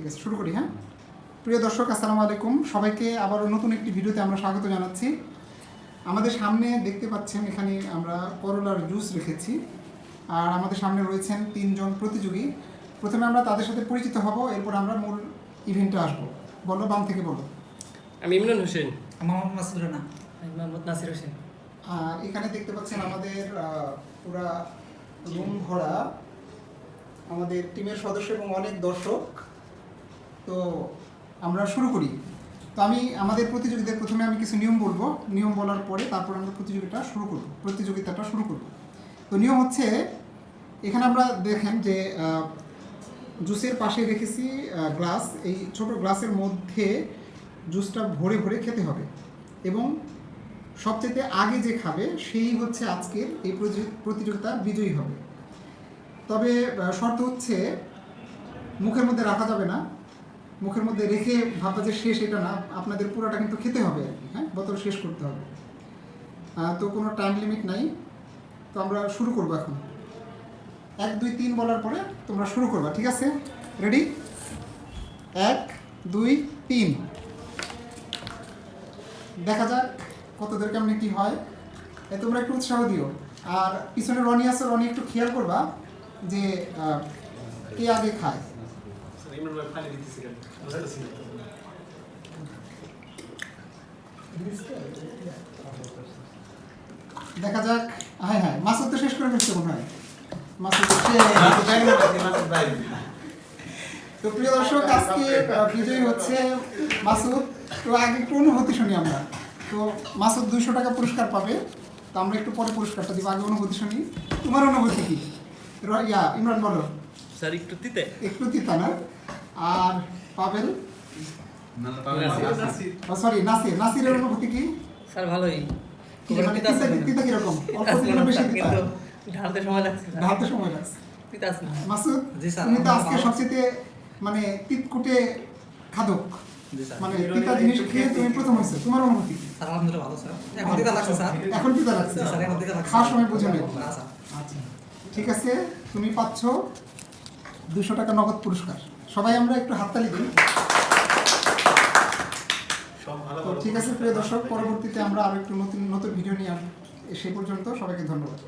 ঠিক আছে শুরু করি হ্যাঁ? প্রিয় দর্শক আসসালামু আলাইকুম। সবাইকে আবারও নতুন একটি ভিডিওতে আমরা স্বাগত জানাচ্ছি। আমাদের সামনে দেখতে পাচ্ছেন এখানে আমরা করলার জুস রেখেছি। আর আমাদের সামনে রয়েছেন তিনজন প্রতিযোগী। প্রথমে আমরা তাদের সাথে পরিচিত হব এরপর আমরা মূল ইভেন্টে আসব। বলো বাম থেকে বলো। আমি ইমরান হোসেন। মোহাম্মদ মাসুদ রানা মোহাম্মদ নাসির হোসেন। আর এখানে দেখতে পাচ্ছেন আমাদের পুরা রুম ভরা আমাদের টিমের সদস্য এবং অনেক দর্শক। তো আমরা শুরু করি। তো আমি, আমাদের প্রতিযোগীদের প্রথমে আমি কিছু নিয়ম বলব। নিয়ম বলার পরে তারপর আমরা প্রতিযোগিতা শুরু করব, প্রতিযোগিতাটা শুরু করব। তো নিয়ম হচ্ছে, এখানে আমরা দেখেন যে জুসের পাশে রেখেছি গ্লাস। এই ছোট গ্লাসের মধ্যে জুসটা ভরে ভরে খেতে হবে এবং সবচেয়ে আগে যে খাবে, সেই হচ্ছে আজকের এই প্রতি- প্রতিযোগিতার বিজয়ী হবে। তবে শর্ত হচ্ছে, মুখের মধ্যে রাখা যাবে না। মুখের মধ্যে রেখে ভাববা যে শেষ এটা না, আপনাদের পুরোটা কিন্তু খেতে হবে আর কি হ্যাঁ? বোতল শেষ করতে হবে। তো কোনো টাইম লিমিট নাই। তো আমরা শুরু করব এখন। এক, দুই, তিন বলার পরে তোমরা শুরু করবা, ঠিক আছে? রেডি এক, দুই, তিন। দেখা যাক কতদের কেমনি কি হয়। এ, তোমরা একটু উৎসাহ দিও। আর পিছনে রনি আছে, রনি একটু খেয়াল করবা যে কে আগে খায়। ইমরান ভাই ফাইলে দিতেছি কেন? বুঝতেছি না। দেখা যাক। হ্যাঁ হ্যাঁ মাসুদ তো শেষ করে ফেলছে মনে হয়। মাসুদ তো প্রিয় দর্শক আজকে বিজয়ী হচ্ছে মাসুদ। তো আগে একটু অনুভূতি শুনি আমরা। তো মাসুদ দুইশো টাকা পুরস্কার পাবে। তো আমরা একটু পরে পুরস্কারটা দিব। আগে অনুভূতি শুনি। তোমার অনুভূতি কি? র- ইয়া ইমরান বলো। স্যার একটু দিতে একটু তিতা না? আর পাবেল? সরি নাসির। নাসিরের অনুভূতি কি? স্যার ভালোই। মানে তিতা ছিল না। তিতা কীরকম? অল্প তিতা ছিল তিতা না, বেশি স্যার, তিতা কিন্তু ঢালতে সময় লাগছে ঢালতে সময় লাগছে। তিতা না। মাসুদ তুমি তো আজকে। সবচেয়ে মানে তিতকুটে খাদক। মানে তিতা জিনিস খেয়ে তুমি প্রথম হয়েছে। তোমার অনুভূতি স্যার আলহামদুলিল্লাহ ভালো স্যার। এখন দিকে লাগছে স্যার। এখন তিতা লাগছে। স্যার এখন দিকে লাগছে। খাওয়ার সময় বুঝে আচ্ছা। ঠিক আছে তুমি পাচ্ছ দুশো টাকা নগদ পুরস্কার। সবাই আমরা একটু হাততালি দিই। তো ঠিক আছে প্রিয় দর্শক পরবর্তীতে আমরা আরও একটু নতুন নতুন ভিডিও নিয়ে আসব সে পর্যন্ত সবাইকে ধন্যবাদ।